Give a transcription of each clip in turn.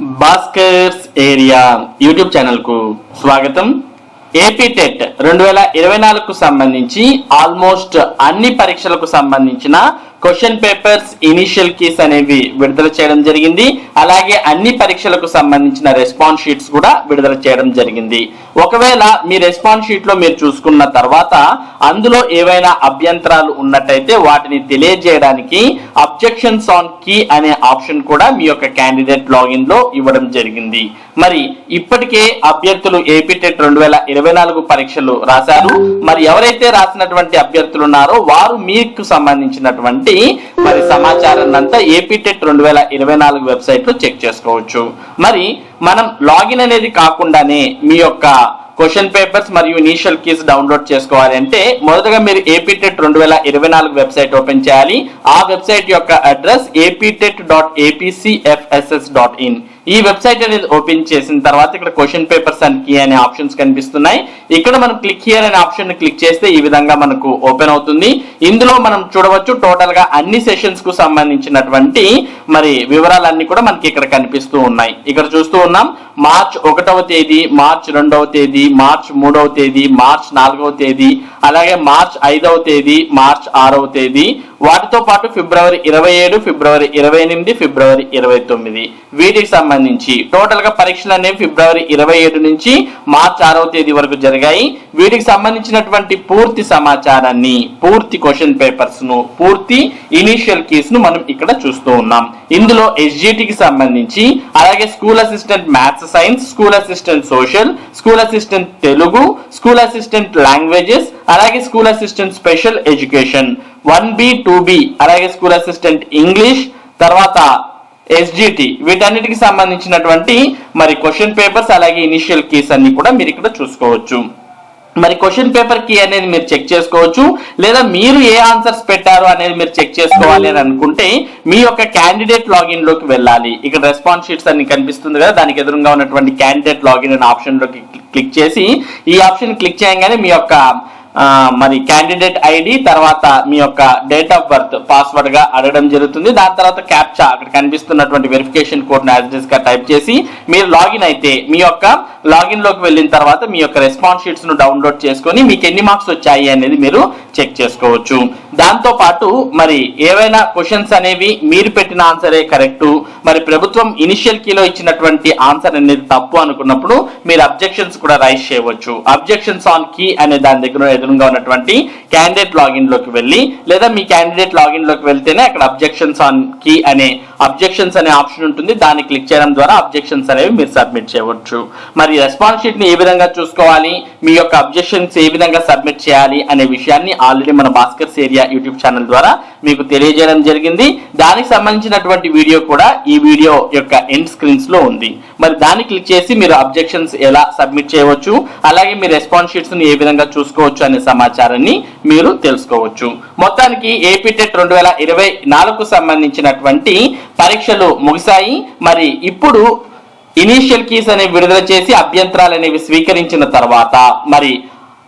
Bhaskar's area YouTube ఛానల్కు స్వాగతం. AP TET రెండు వేల ఇరవై నాలుగుకు సంబంధించి ఆల్మోస్ట్ అన్ని పరీక్షలకు సంబంధించిన క్వశ్చన్ పేపర్స్ ఇనిషియల్ కీస్ అనేవి విడుదల చేయడం జరిగింది. అలాగే అన్ని పరీక్షలకు సంబంధించిన రెస్పాన్స్ షీట్స్ కూడా విడుదల చేయడం జరిగింది. ఒకవేళ మీ రెస్పాన్స్ షీట్లో మీరు చూసుకున్న తర్వాత అందులో ఏవైనా అభ్యంతరాలు ఉన్నట్టయితే వాటిని తెలియజేయడానికి అబ్జెక్షన్స్ ఆన్ కీ అనే ఆప్షన్ కూడా మీ యొక్క క్యాండిడేట్ లాగిన్లో ఇవ్వడం జరిగింది. మరి ఇప్పటికే అభ్యర్థులు ఏపీ టెట్ రెండు వేల ఇరవై నాలుగు పరీక్షలు రాశారు. మరి ఎవరైతే రాసినటువంటి అభ్యర్థులు ఉన్నారో వారు మీకు సంబంధించినటువంటి మరి సమాచారాన్ని అంతా ఏపీ టెట్ రెండు వేల ఇరవై నాలుగు వెబ్సైట్లో చెక్ చేసుకోవచ్చు. మరి మనం లాగిన్ అనేది కాకుండానే మీ యొక్క క్వశ్చన్ పేపర్స్ మరియు ఇనీషియల్ కీస్ డౌన్లోడ్ చేసుకోవాలి అంటే మొదటగా మీరు ఏపీటెట్ రెండు వేల ఇరవై నాలుగు వెబ్సైట్ ఓపెన్ చేయాలి. ఆ వెబ్సైట్ యొక్క address APTET dot APCFSS dot in ఈ వెబ్సైట్ అనేది ఓపెన్ చేసిన తర్వాత ఇక్కడ క్వశ్చన్ పేపర్స్ అండ్ కీ అనే ఆప్షన్స్ కనిపిస్తున్నాయి. ఇక్కడ మనం క్లిక్ హియర్ అనే ఆప్షన్ క్లిక్ చేస్తే ఈ విధంగా మనకు ఓపెన్ అవుతుంది. ఇందులో మనం చూడవచ్చు టోటల్గా అన్ని సెషన్స్కు సంబంధించినటువంటి మరి వివరాలన్నీ కూడా మనకి ఇక్కడ కనిపిస్తూ ఉన్నాయి. ఇక్కడ చూస్తూ ఉన్నాం మార్చ్ ఒకటవ తేదీ మార్చ్ రెండవ తేదీ మార్చ్ మూడవ తేదీ మార్చ్ నాలుగవ తేదీ అలాగే మార్చ్ ఐదవ తేదీ మార్చ్ ఆరవ తేదీ వాటితో పాటు ఫిబ్రవరి ఇరవై ఏడు ఫిబ్రవరి ఇరవై ఎనిమిది ఫిబ్రవరి ఇరవై తొమ్మిది. వీటికి సంబంధించి టోటల్గా పరీక్షలు అనేవి ఫిబ్రవరి ఇరవై ఏడు నుంచి మార్చ్ ఆరవ తేదీ వరకు జరిగాయి. వీటికి సంబంధించినటువంటి పూర్తి సమాచారాన్ని పూర్తి క్వశ్చన్ పేపర్స్ను పూర్తి ఇనిషియల్ కీస్ను మనం ఇక్కడ చూస్తూ ఉన్నాం. ఇందులో ఎస్జిటికి సంబంధించి అలాగే school assistant maths science school assistant social school assistant Telugu school assistant languages అలాగే school assistant special education. One B two B అలాగే స్కూల్ అసిస్టెంట్ ఇంగ్లీష్ తర్వాత ఎస్జిటి వీటన్నిటికి సంబంధించినటువంటి మరి క్వశ్చన్ పేపర్స్ అలాగే ఇనిషియల్ కీస్ అన్ని కూడా మీరు ఇక్కడ చూసుకోవచ్చు. మరి క్వశ్చన్ పేపర్ కీ అనేది మీరు చెక్ చేసుకోవచ్చు లేదా మీరు ఏ ఆన్సర్స్ పెట్టారు అనేది మీరు చెక్ చేసుకోవాలి అని అనుకుంటే మీ యొక్క క్యాండిడేట్ లాగిన్లోకి వెళ్ళాలి. ఇక్కడ రెస్పాన్స్ షీట్స్ అన్ని కనిపిస్తుంది కదా దానికి ఎదురుగా ఉన్నటువంటి క్యాండిడేట్ లాగిన్ అనే ఆప్షన్లోకి క్లిక్ చేసి ఈ ఆప్షన్ క్లిక్ చేయగానే మీ యొక్క మరి క్యాండిడేట్ ఐడి తర్వాత మీ యొక్క డేట్ ఆఫ్ బర్త్ పాస్వర్డ్గా అడగడం జరుగుతుంది. దాని తర్వాత క్యాప్చా అక్కడ కనిపిస్తున్నటువంటి వెరిఫికేషన్ కోడ్ యాడ్రెస్గా టైప్ చేసి మీరు లాగిన్ అయితే మీ యొక్క లాగిన్లోకి వెళ్ళిన తర్వాత మీ యొక్క రెస్పాన్స్ షీట్స్ను డౌన్లోడ్ చేసుకొని మీకు ఎన్ని మార్క్స్ వచ్చాయి అనేది మీరు చెక్ చేసుకోవచ్చు. దాంతో పాటు మరి ఏవైనా క్వశ్చన్స్ అనేవి మీరు పెట్టిన ఆన్సరే కరెక్ట్ మరి ప్రభుత్వం ఇనిషియల్ కీలో ఇచ్చినటువంటి ఆన్సర్ అనేది తప్పు అనుకున్నప్పుడు మీరు అబ్జెక్షన్స్ కూడా రైజ్ చేయవచ్చు. అబ్జెక్షన్స్ ఆన్ కీ అనే దాని దగ్గర ఎదురుగా ఉన్నటువంటి క్యాండిడేట్ లాగిన్లోకి వెళ్ళి లేదా మీ క్యాండిడేట్ లాగిన్లోకి వెళ్తేనే అక్కడ అబ్జెక్షన్స్ ఆన్ కీ అనే అబ్జెక్షన్స్ అనే ఆప్షన్ ఉంటుంది. దాన్ని క్లిక్ చేయడం ద్వారా అబ్జెక్షన్స్ అనేవి మీరు సబ్మిట్ చేయవచ్చు. మరి రెస్పాన్స్ షీట్ని ఏ విధంగా చూసుకోవాలి? మీ యొక్క అబ్జెక్షన్స్ ఏ విధంగా సబ్మిట్ చేయాలి? అనే విషయాన్ని ఆల్రెడీ మన భాస్కర్స్ ఏరియా యూట్యూబ్ ఛానల్ ద్వారా మీకు తెలియజేయడం జరిగింది. దానికి సంబంధించినటువంటి వీడియో కూడా ఈ వీడియో యొక్క ఎండ్ స్క్రీన్స్లో ఉంది. మరి దాన్ని క్లిక్ చేసి మీరు అబ్జెక్షన్స్ ఎలా సబ్మిట్ చేయవచ్చు అలాగే మీ రెస్పాన్స్ షీట్స్ని ఏ విధంగా చూసుకోవచ్చు అనే సమాచారాన్ని మీరు తెలుసుకోవచ్చు. మొత్తానికి ఏపీ టెట్ రెండు వేల ఇరవై నాలుగుకు సంబంధించినటువంటి పరీక్షలు ముగిశాయి. మరి ఇప్పుడు ఇనీషియల్ కీస్ అనేవి విడుదల చేసి అభ్యంతరాలు అనేవి స్వీకరించిన తర్వాత మరి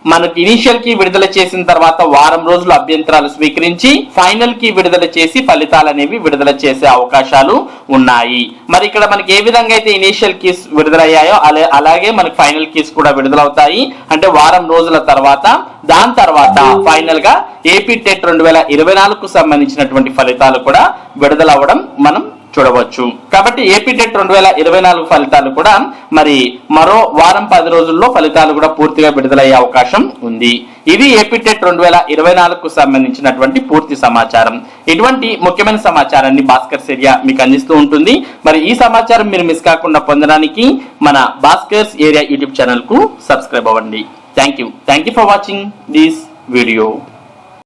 మనకి ఇనీషియల్కి విడుదల చేసిన తర్వాత వారం రోజులు అభ్యంతరాలు స్వీకరించి ఫైనల్కి విడుదల చేసి ఫలితాలు అనేవి విడుదల చేసే అవకాశాలు ఉన్నాయి. మరి ఇక్కడ మనకి ఏ విధంగా అయితే ఇనీషియల్ కీస్ విడుదలయ్యాయో అలా అలాగే మనకి ఫైనల్ కీస్ కూడా విడుదలవుతాయి. అంటే వారం రోజుల తర్వాత దాని తర్వాత ఫైనల్గా ఏపీ టెట్ రెండు వేల ఇరవై నాలుగుకు సంబంధించినటువంటి ఫలితాలు కూడా విడుదలవ్వడం మనం చూడవచ్చు. కాబట్టి ఏపీ టెట్ రెండు వేల ఇరవై నాలుగు ఫలితాలు కూడా మరి మరో వారం పది రోజుల్లో ఫలితాలు కూడా పూర్తిగా విడుదలయ్యే అవకాశం ఉంది. ఇది ఏపీ టెట్ రెండు వేల ఇరవై నాలుగుకు సంబంధించినటువంటి పూర్తి సమాచారం. ఇటువంటి ముఖ్యమైన సమాచారాన్ని భాస్కర్ ఏరియా మీకు అందిస్తూ ఉంటుంది. మరి ఈ సమాచారం మీరు మిస్ కాకుండా పొందడానికి మన భాస్కర్స్ ఏరియా యూట్యూబ్ ఛానల్కు సబ్స్క్రైబ్ అవ్వండి. Thank you thank you for watching this video